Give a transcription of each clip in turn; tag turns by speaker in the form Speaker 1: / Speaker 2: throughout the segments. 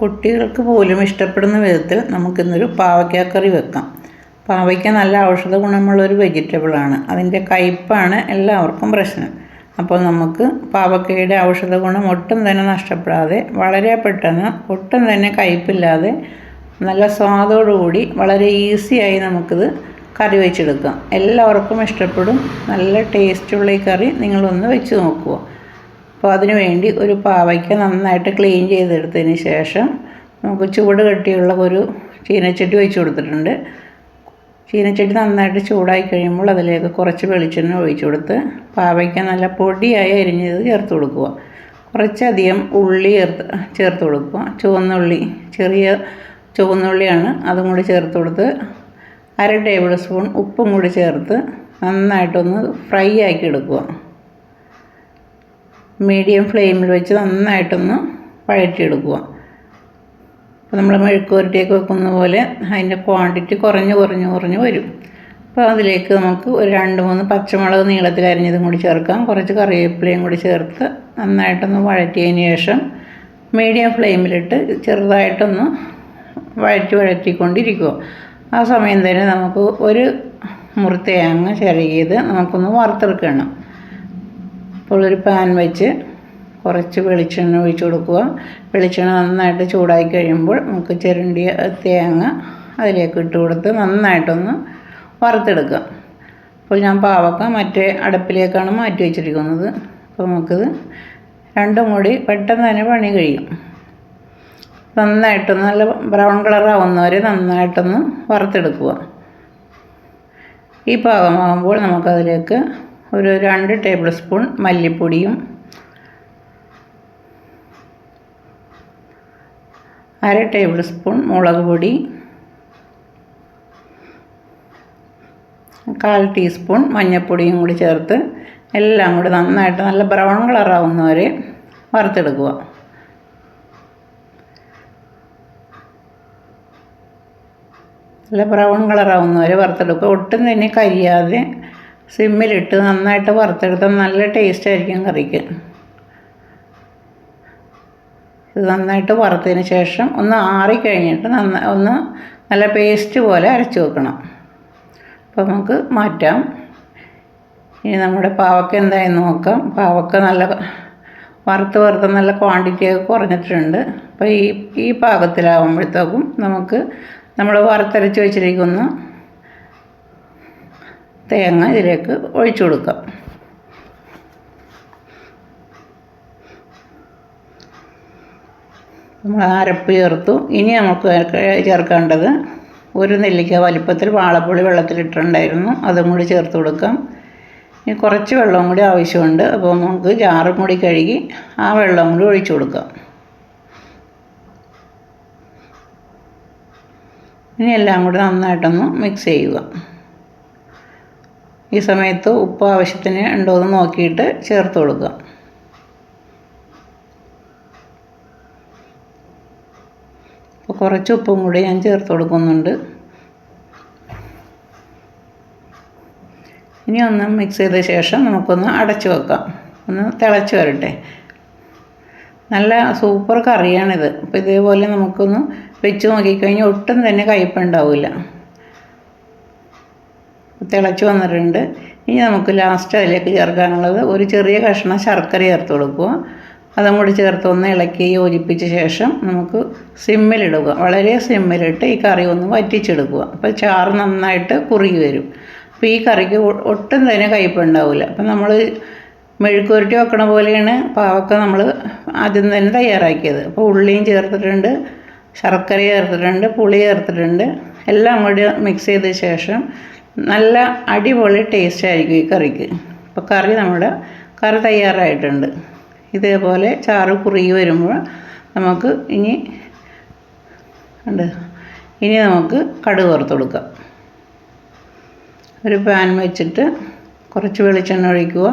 Speaker 1: കുട്ടികൾക്ക് പോലും ഇഷ്ടപ്പെടുന്ന വിധത്തിൽ നമുക്കിന്നൊരു പാവയ്ക്കാക്കറി വെക്കാം. പാവയ്ക്ക നല്ല ഔഷധ ഗുണമുള്ള ഒരു വെജിറ്റബിളാണ്. അതിന്റെ കയ്പ്പാണ് എല്ലാവർക്കും പ്രശ്നം. അപ്പോൾ നമുക്ക് പാവക്കയുടെ ഔഷധ ഗുണം ഒട്ടും തന്നെ നഷ്ടപ്പെടാതെ വളരെ പെട്ടെന്ന് ഒട്ടും തന്നെ കയ്പ്പില്ലാതെ നല്ല സ്വാദോടുകൂടി വളരെ ഈസിയായി നമുക്കിത് കറി വെച്ചെടുക്കാം. എല്ലാവർക്കും ഇഷ്ടപ്പെടും. നല്ല ടേസ്റ്റുള്ള ഈ കറി നിങ്ങളൊന്ന് വെച്ച് നോക്കുക. അപ്പോൾ അതിനുവേണ്ടി ഒരു പാവയ്ക്ക നന്നായിട്ട് ക്ലീൻ ചെയ്തെടുത്തതിന് ശേഷം നമുക്ക് ചൂട് കെട്ടിയുള്ള ഒരു ചീനച്ചട്ടി വെച്ച് കൊടുത്തിട്ടുണ്ട്. ചീനച്ചട്ടി നന്നായിട്ട് ചൂടായി കഴിയുമ്പോൾ അതിലേക്ക് കുറച്ച് വെളിച്ചെണ്ണ ഒഴിച്ചു കൊടുത്ത് പാവയ്ക്ക നല്ല പൊടിയായി അരിഞ്ഞത് ചേർത്ത് കൊടുക്കുക. കുറച്ചധികം ഉള്ളി ചേർത്ത് ചേർത്ത് കൊടുക്കുക. ചുവന്നുള്ളി ചെറിയ ചുവന്നുള്ളിയാണ് അതും കൂടി ചേർത്ത് കൊടുത്ത് അര ടേബിൾ സ്പൂൺ ഉപ്പും കൂടി ചേർത്ത് നന്നായിട്ടൊന്ന് ഫ്രൈ ആക്കി എടുക്കുക. മീഡിയം ഫ്ലെയിമിൽ വെച്ച് നന്നായിട്ടൊന്ന് വഴറ്റിയെടുക്കുക. അപ്പോൾ നമ്മൾ മെഴുക്കുവരട്ടിയൊക്കെ വെക്കുന്ന പോലെ അതിന്റെ ക്വാണ്ടിറ്റി കുറഞ്ഞ് കുറഞ്ഞ് കുറഞ്ഞ് വരും. അപ്പോൾ അതിലേക്ക് നമുക്ക് ഒരു രണ്ട് മൂന്ന് പച്ചമുളക് നീളത്തിൽ അരിഞ്ഞതും കൂടി ചേർക്കാം. കുറച്ച് കറിവേപ്പിലയും കൂടി ചേർത്ത് നന്നായിട്ടൊന്ന് വഴറ്റിയതിന് ശേഷം മീഡിയം ഫ്ലെയിമിലിട്ട് ചെറുതായിട്ടൊന്ന് വഴറ്റി വഴറ്റിക്കൊണ്ടിരിക്കുക. ആ സമയം തന്നെ നമുക്ക് ഒരു മുറി തേങ്ങ ചിരകിയത് നമുക്കൊന്ന് വറുത്തെടുക്കണം. അപ്പോൾ ഒരു പാൻ വെച്ച് കുറച്ച് വെളിച്ചെണ്ണ ഒഴിച്ച് കൊടുക്കുക. വെളിച്ചെണ്ണ നന്നായിട്ട് ചൂടായി കഴിയുമ്പോൾ നമുക്ക് ചിരണ്ടിയ തേങ്ങ അതിലേക്ക് ഇട്ട് കൊടുത്ത് നന്നായിട്ടൊന്ന് വറുത്തെടുക്കുക. അപ്പോൾ ഞാൻ പാവക്ക മറ്റേ അടുപ്പിലേക്കാണ് മാറ്റി വെച്ചിരിക്കുന്നത്. അപ്പോൾ നമുക്കിത് രണ്ടും കൂടി പെട്ടെന്ന് തന്നെ പണി കഴിയും. നന്നായിട്ടൊന്ന് നല്ല ബ്രൗൺ കളർ ആവുന്നവരെ നന്നായിട്ടൊന്ന് വറുത്തെടുക്കുക. ഈ പാകമാകുമ്പോൾ നമുക്കതിലേക്ക് ഒരു രണ്ട് ടേബിൾ സ്പൂൺ മല്ലിപ്പൊടിയും അര ടേബിൾ സ്പൂൺ മുളക് പൊടി കാൽ ടീസ്പൂൺ മഞ്ഞൾപ്പൊടിയും കൂടി ചേർത്ത് എല്ലാം കൂടി നന്നായിട്ട് നല്ല ബ്രൗൺ കളറാവുന്നവരെ വറുത്തെടുക്കുക. നല്ല ബ്രൗൺ കളറാവുന്നവരെ വറുത്തെടുക്കുക. ഒട്ടും തന്നെ കരിയാതെ സിമ്മിലിട്ട് നന്നായിട്ട് വറുത്തെടുത്താൽ നല്ല ടേസ്റ്റ് ആയിരിക്കും കറിക്ക്. നന്നായിട്ട് വറുത്തതിന് ശേഷം ഒന്ന് ആറിക്കഴിഞ്ഞിട്ട് നന്ന ഒന്ന് നല്ല പേസ്റ്റ് പോലെ അരച്ച് വെക്കണം. അപ്പോൾ നമുക്ക് മാറ്റാം. ഇനി നമ്മുടെ പാവക്ക എന്തായെന്ന് നോക്കാം. പാവക്ക നല്ല വറുത്ത് വറുത്ത് നല്ല ക്വാണ്ടിറ്റിയൊക്കെ കുറഞ്ഞിട്ടുണ്ട്. അപ്പോൾ ഈ ഈ പാകത്തിലാവുമ്പോഴത്തേക്കും നമുക്ക് നമ്മൾ വറുത്തരച്ച് വെച്ചിരിക്കുന്ന തേങ്ങ ഇതിലേക്ക് ഒഴിച്ചു കൊടുക്കാം. നമ്മൾ അരപ്പ് ചേർത്തു. ഇനി നമുക്ക് ചേർക്കേണ്ടത് ഒരു നെല്ലിക്ക വലിപ്പത്തിൽ വാളപ്പുളി വെള്ളത്തിലിട്ടുണ്ടായിരുന്നു അതും കൂടി ചേർത്ത് കൊടുക്കാം. ഇനി കുറച്ച് വെള്ളവും കൂടി ആവശ്യമുണ്ട്. അപ്പോൾ നമുക്ക് ജാറും കൂടി കഴുകി ആ വെള്ളം കൂടി ഒഴിച്ചു കൊടുക്കാം. ഇനി എല്ലാം കൂടി നന്നായിട്ടൊന്ന് മിക്സ് ചെയ്യുക. ഈ സമയത്ത് ഉപ്പ് ആവശ്യത്തിന് ഉണ്ടോ എന്ന് നോക്കിയിട്ട് ചേർത്ത് കൊടുക്കുക. അപ്പോൾ കുറച്ച് ഉപ്പും കൂടി ഞാൻ ചേർത്ത് കൊടുക്കുന്നുണ്ട്. ഇനി ഒന്ന് മിക്സ് ചെയ്ത ശേഷം നമുക്കൊന്ന് അടച്ചു വെക്കാം. ഒന്ന് തിളച്ച് വരട്ടെ. നല്ല സൂപ്പർ കറിയാണിത്. അപ്പോൾ ഇതേപോലെ നമുക്കൊന്ന് വെച്ച് നോക്കിക്കഴിഞ്ഞാൽ ഒട്ടും തന്നെ കയ്പുണ്ടാവില്ല തിളച്ച് വന്നിട്ടുണ്ട്. ഇനി നമുക്ക് ലാസ്റ്റ് അതിലേക്ക് ചേർക്കാനുള്ളത് ഒരു ചെറിയ കഷ്ണം ശർക്കര ചേർത്ത് കൊടുക്കുക. അതും കൂടി ചേർത്ത് ഒന്ന് ഇളക്കി യോജിപ്പിച്ച ശേഷം നമുക്ക് സിമ്മിലിടുക വളരെ സിമ്മിലിട്ട് ഈ കറി ഒന്ന് വറ്റിച്ചെടുക്കുക. അപ്പോൾ ചാറ് നന്നായിട്ട് കുറുകി വരും. അപ്പോൾ ഈ കറിക്ക് ഒട്ടും തന്നെ കയ്പുണ്ടാവില്ല അപ്പം നമ്മൾ മെഴുക്കുരുട്ടി വെക്കണ പോലെയാണ് പാവക്ക നമ്മൾ ആദ്യം തന്നെ തയ്യാറാക്കിയത്. അപ്പോൾ ഉള്ളിയും ചേർത്തിട്ടുണ്ട് ശർക്കര ചേർത്തിട്ടുണ്ട് പുളി ചേർത്തിട്ടുണ്ട്. എല്ലാം കൂടി മിക്സ് ചെയ്ത ശേഷം നല്ല അടിപൊളി ടേസ്റ്റ് ആയിരിക്കും ഈ കറിക്ക്. അപ്പോൾ കറി നമ്മുടെ കറി തയ്യാറായിട്ടുണ്ട്. ഇതേപോലെ ചാറ് കുറുകി വരുമ്പോൾ നമുക്ക് ഇനി ഉണ്ട് ഇനി നമുക്ക് കടുക് വറുത്ത് കൊടുക്കാം. ഒരു പാൻ വെച്ചിട്ട് കുറച്ച് വെളിച്ചെണ്ണ ഒഴിക്കുക.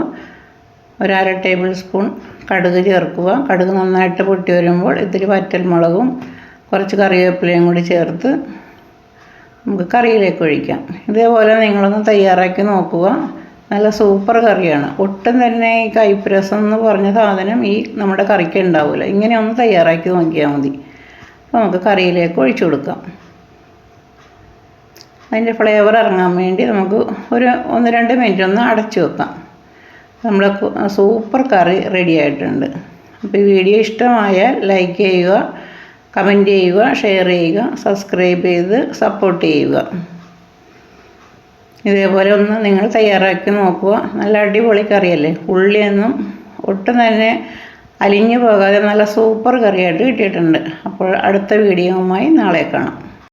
Speaker 1: ഒരു അര ടേബിൾ സ്പൂൺ കടുക് ചേർക്കുക. കടുക് നന്നായിട്ട് പൊട്ടി വരുമ്പോൾ ഇത്തിരി വറ്റൽമുളകും കുറച്ച് കറിവേപ്പിലയും കൂടി ചേർത്ത് നമുക്ക് കറിയിലേക്ക് ഒഴിക്കാം. ഇതേപോലെ നിങ്ങളൊന്ന് തയ്യാറാക്കി നോക്കുക. നല്ല സൂപ്പർ കറിയാണ്. ഒട്ടും തന്നെ ഈ കൈപ്രസം എന്ന് പറഞ്ഞ സാധനം ഈ നമ്മുടെ കറിക്ക് ഉണ്ടാവില്ല ഇങ്ങനെ ഒന്ന് തയ്യാറാക്കി നോക്കിയാൽ മതി. അപ്പോൾ നമുക്ക് കറിയിലേക്ക് ഒഴിച്ചു കൊടുക്കാം. അതിന്റെ ഫ്ലേവർ ഇറങ്ങാൻ വേണ്ടി നമുക്ക് ഒരു ഒന്ന് രണ്ട് മിനിറ്റ് ഒന്ന് അടച്ചു വെക്കാം. നമ്മുടെ സൂപ്പർ കറി റെഡി ആയിട്ടുണ്ട്. അപ്പോൾ ഈ വീഡിയോ ഇഷ്ടമായാൽ ലൈക്ക് ചെയ്യുക കമന്റ് ചെയ്യുക ഷെയർ ചെയ്യുക സബ്സ്ക്രൈബ് ചെയ്ത് സപ്പോർട്ട് ചെയ്യുക. ഇതേപോലെ ഒന്ന് നിങ്ങൾ തയ്യാറാക്കി നോക്കുക. നല്ല അടിപൊളി കറിയല്ലേ? ഉള്ളിയൊന്നും ഒട്ടും തന്നെ അലിഞ്ഞു പോകാതെ നല്ല സൂപ്പർ കറിയായിട്ട് കിട്ടിയിട്ടുണ്ട്. അപ്പോൾ അടുത്ത വീഡിയോവുമായി നാളെ കാണാം.